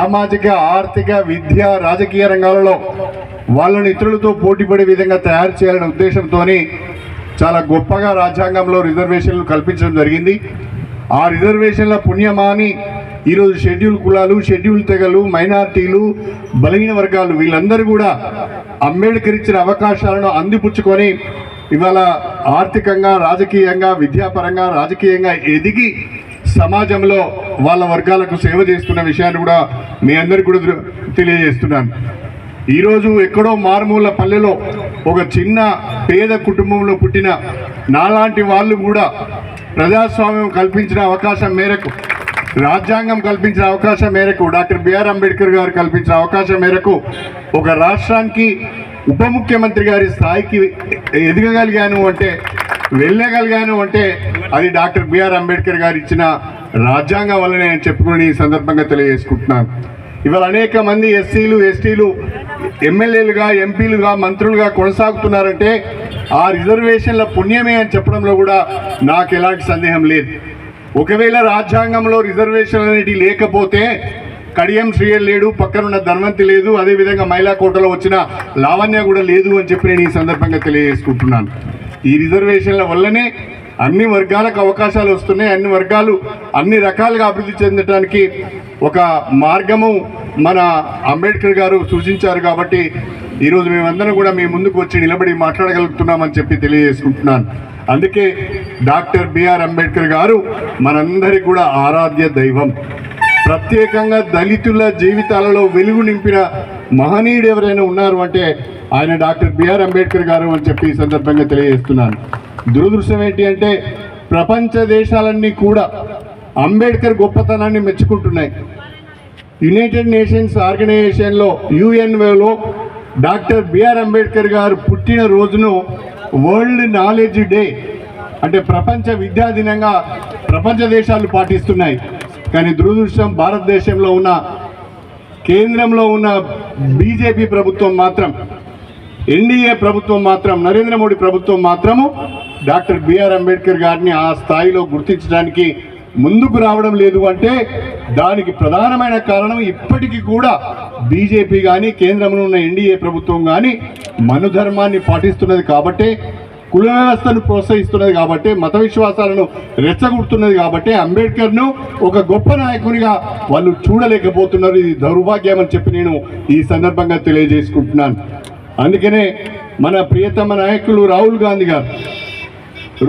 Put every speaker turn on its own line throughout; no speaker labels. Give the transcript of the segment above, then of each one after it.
సామాజిక ఆర్థిక విద్య రాజకీయ రంగాలలో వాళ్ళని ఇతరులతో పోటీపడే విధంగా తయారు చేయాలనే ఉద్దేశంతో చాలా గొప్పగా రాజ్యాంగంలో రిజర్వేషన్లు కల్పించడం జరిగింది. ఆ రిజర్వేషన్ల పుణ్యమాని ఈరోజు షెడ్యూల్ కులాలు షెడ్యూల్ తెగలు మైనార్టీలు బలహీన వర్గాలు వీళ్ళందరూ కూడా అంబేద్కర్ ఇచ్చిన అవకాశాలను అందిపుచ్చుకొని ఇవాళ ఆర్థికంగా రాజకీయంగా విద్యాపరంగా రాజకీయంగా ఎదిగి సమాజంలో వాళ్ళ వర్గాలకు సేవ చేస్తున్న విషయాన్ని కూడా మీ అందరికీ కూడా తెలియజేస్తున్నాను. ఈరోజు ఎక్కడో మారుమూల పల్లెలో ఒక చిన్న పేద కుటుంబంలో పుట్టిన నాలాంటి వాళ్ళు కూడా ప్రజాస్వామ్యం కల్పించిన అవకాశం మేరకు రాజ్యాంగం కల్పించిన అవకాశం మేరకు డాక్టర్ బిఆర్ అంబేద్కర్ గారు కల్పించిన అవకాశం మేరకు ఒక రాష్ట్రానికి ఉప ముఖ్యమంత్రి గారి స్థాయికి ఎదగగలిగాను అంటే వెళ్ళగలిగాను అంటే అది డాక్టర్ బిఆర్ అంబేద్కర్ గారు ఇచ్చిన రాజ్యాంగం వల్లనే నేను చెప్పుకుని ఈ సందర్భంగా తెలియజేసుకుంటున్నాను. ఇవాళ అనేక మంది ఎస్సీలు ఎస్టీలు ఎమ్మెల్యేలుగా ఎంపీలుగా మంత్రులుగా కొనసాగుతున్నారంటే ఆ రిజర్వేషన్ల పుణ్యమే అని చెప్పడంలో కూడా నాకు ఎలాంటి సందేహం లేదు. ఒకవేళ రాజ్యాంగంలో రిజర్వేషన్ అనేటి లేకపోతే కడియం శ్రీయల్ లేడు పక్కనున్న ధన్వంతి లేదు అదేవిధంగా మహిళా కోటలో వచ్చిన లావణ్య కూడా లేదు అని చెప్పి నేను ఈ సందర్భంగా తెలియజేసుకుంటున్నాను. ఈ రిజర్వేషన్ల వల్లనే అన్ని వర్గాలకు అవకాశాలు వస్తున్నాయి. అన్ని వర్గాలు అన్ని రకాలుగా అభివృద్ధి చెందడానికి ఒక మార్గము మన అంబేద్కర్ గారు సూచించారు కాబట్టి ఈరోజు మేమందరం కూడా మీ ముందుకు వచ్చి నిలబడి మాట్లాడగలుగుతున్నామని చెప్పి తెలియజేసుకుంటున్నాను. అందుకే డాక్టర్ బిఆర్ అంబేద్కర్ గారు మనందరి కూడా ఆరాధ్య దైవం. ప్రత్యేకంగా దళితుల జీవితాలలో వెలుగు నింపిన మహనీయుడు ఎవరైనా ఉన్నారు అంటే ఆయన డాక్టర్ బిఆర్ అంబేద్కర్ గారు అని చెప్పి ఈ సందర్భంగా తెలియజేస్తున్నాను. దురదృష్టం ఏంటి అంటే ప్రపంచ దేశాలన్నీ కూడా అంబేద్కర్ గొప్పతనాన్ని మెచ్చుకుంటున్నాయి. యునైటెడ్ నేషన్స్ ఆర్గనైజేషన్లో యుఎన్ఓలో డాక్టర్ బిఆర్ అంబేద్కర్ గారు పుట్టిన రోజును వరల్డ్ నాలెడ్జ్ డే అంటే ప్రపంచ విద్యా దినంగా ప్రపంచ దేశాలు పాటిస్తున్నాయి. కానీ దురదృష్టం భారతదేశంలో ఉన్న కేంద్రంలో ఉన్న బీజేపీ ప్రభుత్వం మాత్రం ఎన్డీఏ ప్రభుత్వం మాత్రం నరేంద్ర మోడీ ప్రభుత్వం మాత్రము డాక్టర్ బిఆర్ అంబేద్కర్ గారిని ఆ స్థాయిలో గుర్తించడానికి ముందుకు రావడం లేదు అంటే దానికి ప్రధానమైన కారణం ఇప్పటికీ కూడా బీజేపీ కానీ కేంద్రంలో ఉన్న ఎన్డీఏ ప్రభుత్వం కానీ మనుధర్మాన్ని పాటిస్తున్నది కాబట్టే కుల వ్యవస్థను ప్రోత్సహిస్తున్నది కాబట్టి మత విశ్వాసాలను రెచ్చగొడుతున్నది కాబట్టి అంబేద్కర్ను ఒక గొప్ప నాయకునిగా వాళ్ళు చూడలేకపోతున్నారు. ఇది దౌర్భాగ్యం అని చెప్పి నేను ఈ సందర్భంగా తెలియజేసుకుంటున్నాను. అందుకనే మన ప్రియతమ నాయకులు రాహుల్ గాంధీ గారు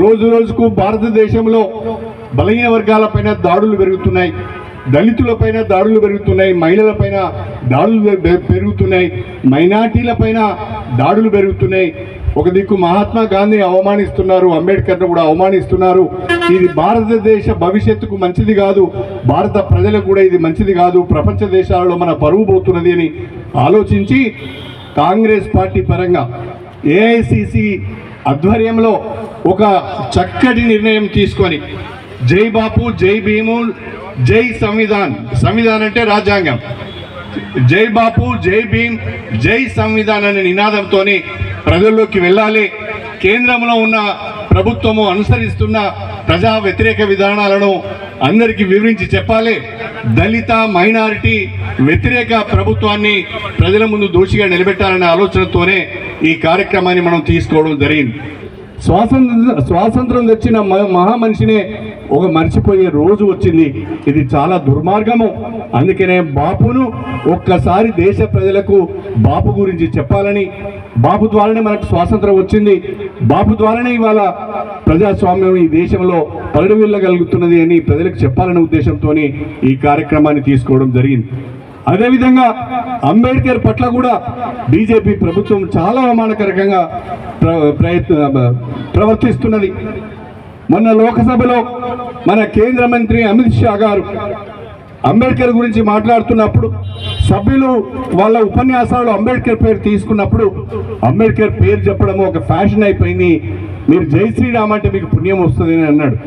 రోజు రోజుకు భారతదేశంలో బలహీన వర్గాలపైన దాడులు పెరుగుతున్నాయి. దళితులపైన దాడులు పెరుగుతున్నాయి. మహిళలపైన దాడులు పెరుగుతున్నాయి. మైనార్టీలపైన దాడులు పెరుగుతున్నాయి. ఒక దిక్కు మహాత్మా గాంధీ అవమానిస్తున్నారు అంబేద్కర్ను కూడా అవమానిస్తున్నారు. ఇది భారతదేశ భవిష్యత్తుకు మంచిది కాదు భారత ప్రజలకు కూడా ఇది మంచిది కాదు ప్రపంచ దేశాలలో మన పరువు పోతున్నది అని ఆలోచించి కాంగ్రెస్ పార్టీ పరంగా ఏఐసిసి ఆధ్వర్యంలో ఒక చక్కటి నిర్ణయం తీసుకొని జై బాపు జై భీము జై సంవిధాన్. సంవిధాన్ అంటే రాజ్యాంగం. జై బాపు జై భీమ్ జై సంవిధాన్ అనే నినాదంతో ప్రజల్లోకి వెళ్ళాలి. కేంద్రంలో ఉన్న ప్రభుత్వము అనుసరిస్తున్న ప్రజా వ్యతిరేక విధానాలను అందరికీ వివరించి చెప్పాలి. దళిత మైనారిటీ వ్యతిరేక ప్రభుత్వాన్ని ప్రజల ముందు దోషిగా నిలబెట్టాలనే ఆలోచనతోనే ఈ కార్యక్రమాన్ని మనం తీసుకోవడం జరిగింది. స్వాతంత్ర స్వాతంత్రం తెచ్చిన మ- మహామనిషినే ఒక మర్చిపోయే రోజు వచ్చింది. ఇది చాలా దుర్మార్గము. అందుకనే బాపును ఒక్కసారి దేశ ప్రజలకు బాపు గురించి చెప్పాలని బాబు ద్వారానే మనకు స్వాతంత్రం వచ్చింది. బాబు ద్వారానే ఇవాళ ప్రజాస్వామ్యం ఈ దేశంలో పరిడవిల్లగలుగుతున్నది అని ప్రజలకు చెప్పాలనే ఉద్దేశంతో ఈ కార్యక్రమాన్ని తీసుకోవడం జరిగింది. అదేవిధంగా అంబేద్కర్ పట్ల కూడా బీజేపీ ప్రభుత్వం చాలా అవమానకరంగా ప్ర ప్రయత్న ప్రవర్తిస్తున్నది. మొన్న లోకసభలో మన కేంద్ర మంత్రి అమిత్ షా గారు అంబేద్కర్ గురించి మాట్లాడుతున్నప్పుడు సభ్యులు వాళ్ళ ఉపన్యాసాలు అంబేద్కర్ పేరు తీసుకున్నప్పుడు అంబేద్కర్ పేరు చెప్పడం ఒక ఫ్యాషన్ అయిపోయింది. మీరు జై శ్రీరామ్ అంటే మీకు పుణ్యం వస్తుంది అని అన్నాడు.